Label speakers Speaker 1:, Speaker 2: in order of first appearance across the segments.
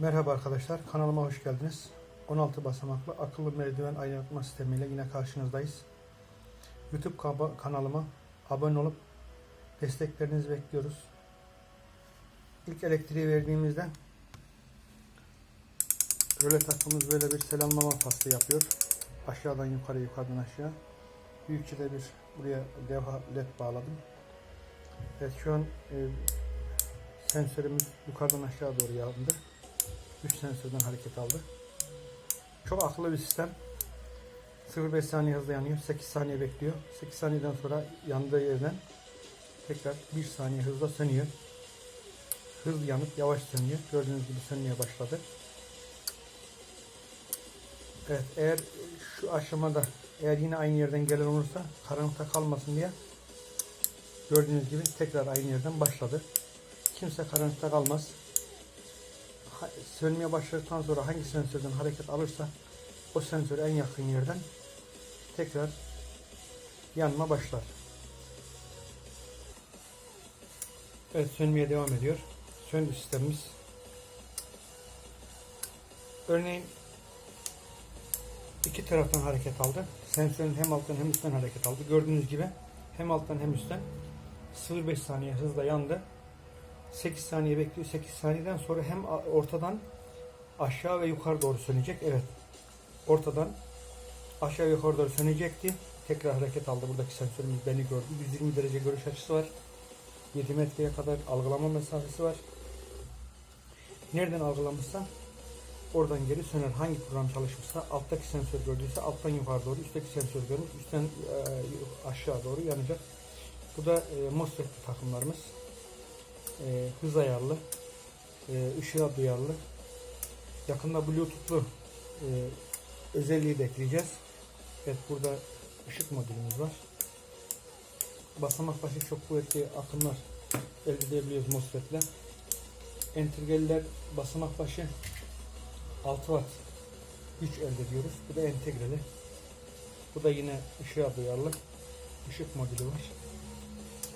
Speaker 1: Merhaba arkadaşlar, kanalıma hoş geldiniz. 16 basamaklı akıllı merdiven aydınlatma sistemiyle yine karşınızdayız. YouTube kanalıma abone olup desteklerinizi bekliyoruz. İlk elektriği verdiğimizde röle takımız böyle bir selamlama faslı yapıyor. Aşağıdan yukarı, yukarıdan aşağı. Büyükçe de bir buraya levha led bağladım. Evet şu an e, sensörümüz yukarıdan aşağı doğru yandı. 3 sensörden hareket aldı. Çok akıllı bir sistem. 0.5 saniye hızla yanıyor. 8 saniye bekliyor. 8 saniyeden sonra yandığı yerden tekrar 1 saniye hızla sönüyor. Hız yanıp yavaş sönüyor. Gördüğünüz gibi sönmeye başladı. Evet eğer şu aşamada eğer yine aynı yerden gelen olursa karanlıkta kalmasın diye gördüğünüz gibi tekrar aynı yerden başladı. Kimse karanlıkta kalmaz sönmeye başladıktan sonra hangi sensörden hareket alırsa o sensör en yakın yerden tekrar yanma başlar. Evet sönmeye devam ediyor. Söndü sistemimiz. Örneğin iki taraftan hareket aldı. Sensörün hem alttan hem üstten hareket aldı. Gördüğünüz gibi hem alttan hem üstten 0.5 saniye hızla yandı. 8 saniye bekliyor. 8 saniyeden sonra hem ortadan aşağı ve yukarı doğru sönecek. Evet. Ortadan aşağı ve yukarı doğru sönecekti. Tekrar hareket aldı. Buradaki sensörümüz beni gördü. 120 derece görüş açısı var. 7 metreye kadar algılama mesafesi var. Nereden algılamışsa oradan geri söner. Hangi program çalışmışsa alttaki sensör gördüyse alttan yukarı doğru, üstteki sensör görmüş, üstten e, aşağı doğru yanacak. Bu da e, MOSFET takımlarımız e, hız ayarlı, e, ışığa duyarlı. Yakında Bluetooth'lu e, özelliği de ekleyeceğiz. Evet burada ışık modülümüz var. Basamak başı çok kuvvetli akımlar elde edebiliyoruz MOSFET'le. Entegreliler basamak başı 6 watt güç elde ediyoruz. Bu da entegreli. Bu da yine ışığa duyarlı. Işık modülü var.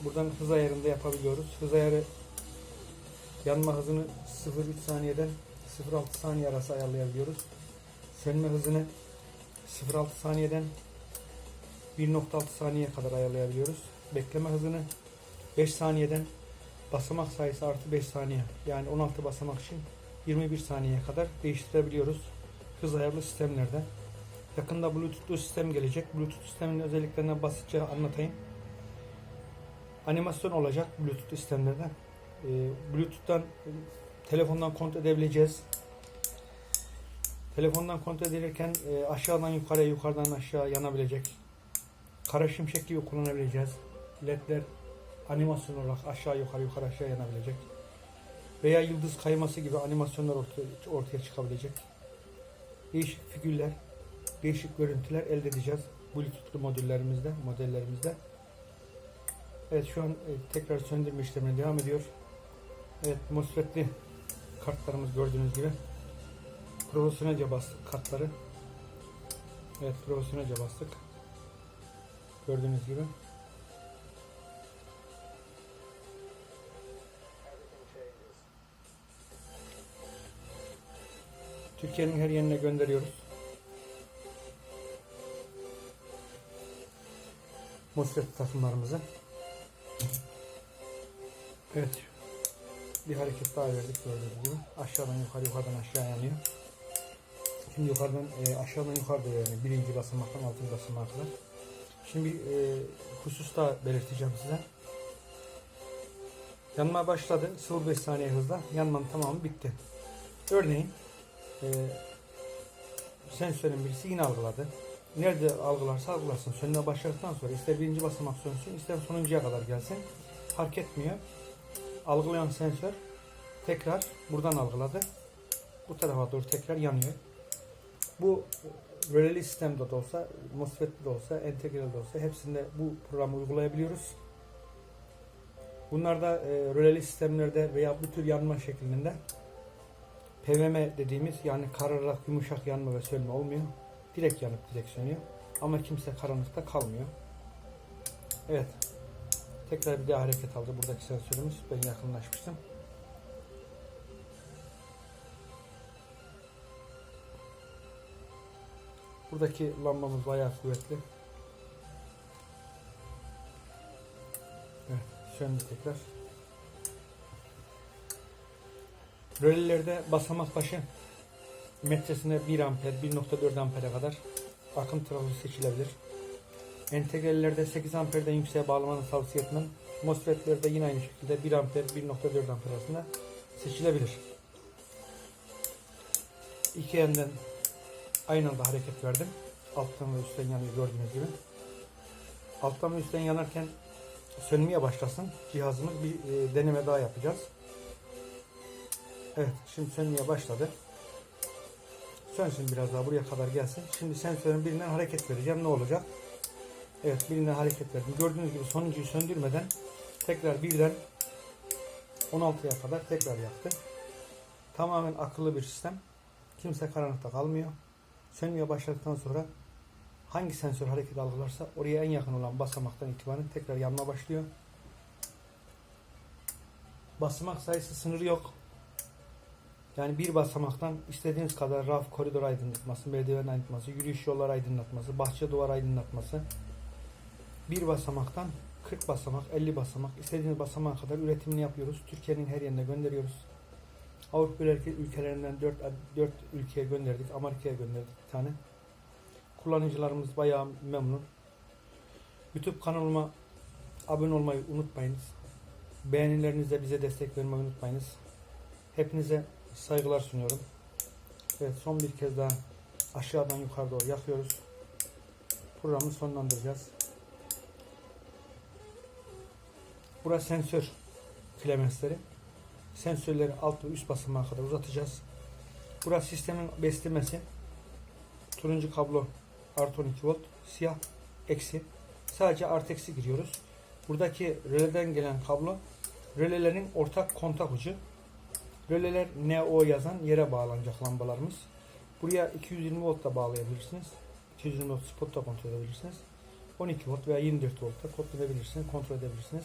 Speaker 1: Buradan hız ayarında yapabiliyoruz. Hız ayarı Yanma hızını 0.3 saniyeden 0.6 saniye arası ayarlayabiliyoruz. Sönme hızını 0.6 saniyeden 1.6 saniyeye kadar ayarlayabiliyoruz. Bekleme hızını 5 saniyeden basamak sayısı artı 5 saniye yani 16 basamak için 21 saniyeye kadar değiştirebiliyoruz. Hız ayarlı sistemlerde. Yakında Bluetooth'lu sistem gelecek. Bluetooth sistemin özelliklerini basitçe anlatayım. Animasyon olacak Bluetooth sistemlerde. E, Bluetooth'tan e, telefondan kontrol edebileceğiz. Telefondan kontrol edilirken e, aşağıdan yukarıya yukarıdan aşağı yanabilecek. Kara şimşek gibi kullanabileceğiz. LED'ler animasyon olarak aşağı yukarı yukarı aşağı yanabilecek. Veya yıldız kayması gibi animasyonlar ortaya, ortaya çıkabilecek. Değişik figürler, değişik görüntüler elde edeceğiz. Bluetooth'lu modüllerimizde, modellerimizde. Evet şu an e, tekrar söndürme işlemine devam ediyor. Evet MOSFET'li kartlarımız gördüğünüz gibi. Profesyonelce bastık kartları. Evet profesyonelce bastık. Gördüğünüz gibi. Türkiye'nin her yerine gönderiyoruz. MOSFET takımlarımızı. Evet. Bir hareket daha verdik gördüğünüz gibi. Aşağıdan yukarı yukarıdan aşağı yanıyor. Şimdi yukarıdan e, aşağıdan yukarı doğru yani birinci basamaktan altıncı basamağa kadar. Şimdi bir e, husus daha belirteceğim size. Yanma başladı. 0.5 saniye hızla. Yanmanın tamamı bitti. Örneğin e, sensörün birisi yine algıladı. Nerede algılarsa algılasın. Sönmeye başladıktan sonra ister birinci basamak sönsün ister sonuncuya kadar gelsin. Fark etmiyor. Algılayan sensör tekrar buradan algıladı. Bu tarafa doğru tekrar yanıyor. Bu röleli sistemde de olsa, MOSFET'li de olsa, entegreli de olsa hepsinde bu programı uygulayabiliyoruz. Bunlarda e, röleli sistemlerde veya bu tür yanma şeklinde PVM dediğimiz yani kararak yumuşak yanma ve sönme olmuyor. Direkt yanıp direkt sönüyor. Ama kimse karanlıkta kalmıyor. Evet. Tekrar bir de hareket aldı buradaki sensörümüz. Ben yakınlaşmıştım. Buradaki lambamız bayağı kuvvetli. Evet, söndü tekrar. Rölelerde basamak başı metresine 1 amper, 1.4 ampere kadar akım trafosu seçilebilir. Entegrelerde 8 amperden yükseğe bağlamanı tavsiye etmem. MOSFET'lerde yine aynı şekilde 1 amper, 1.4 amper arasında seçilebilir. İki yandan aynı anda hareket verdim. Alttan ve üstten yanıyor gördüğünüz gibi. Alttan ve üstten yanarken sönmeye başlasın cihazımız bir e, deneme daha yapacağız. Evet şimdi sönmeye başladı. Sönsün biraz daha buraya kadar gelsin. Şimdi sensörün birinden hareket vereceğim. Ne olacak? Evet birinden hareket verdim. Gördüğünüz gibi sonuncuyu söndürmeden tekrar birden 16'ya kadar tekrar yaptı. Tamamen akıllı bir sistem. Kimse karanlıkta kalmıyor. Sönmeye başladıktan sonra hangi sensör hareket algılarsa oraya en yakın olan basamaktan itibaren tekrar yanma başlıyor. Basamak sayısı sınırı yok. Yani bir basamaktan istediğiniz kadar raf, koridor aydınlatması, merdiven aydınlatması, yürüyüş yolları aydınlatması, bahçe duvar aydınlatması. Bir basamaktan 40 basamak, 50 basamak, istediğiniz basamağa kadar üretimini yapıyoruz. Türkiye'nin her yerine gönderiyoruz. Avrupa ülke- ülkelerinden 4, 4 ülkeye gönderdik. Amerika'ya gönderdik bir tane. Kullanıcılarımız bayağı memnun. YouTube kanalıma abone olmayı unutmayınız. Beğenilerinizle bize destek vermeyi unutmayınız. Hepinize saygılar sunuyorum. Evet son bir kez daha aşağıdan yukarı doğru yakıyoruz. Programı sonlandıracağız. Burası sensör klemensleri. Sensörleri alt ve üst basamağa kadar uzatacağız. Burası sistemin beslemesi. Turuncu kablo artı 12 volt. Siyah eksi. Sadece artı eksi giriyoruz. Buradaki röleden gelen kablo rölelerin ortak kontak ucu. Röleler NO yazan yere bağlanacak lambalarımız. Buraya 220 volt da bağlayabilirsiniz. 220 volt spot da kontrol edebilirsiniz. 12 volt veya 24 volt da kontrol edebilirsiniz, kontrol edebilirsiniz.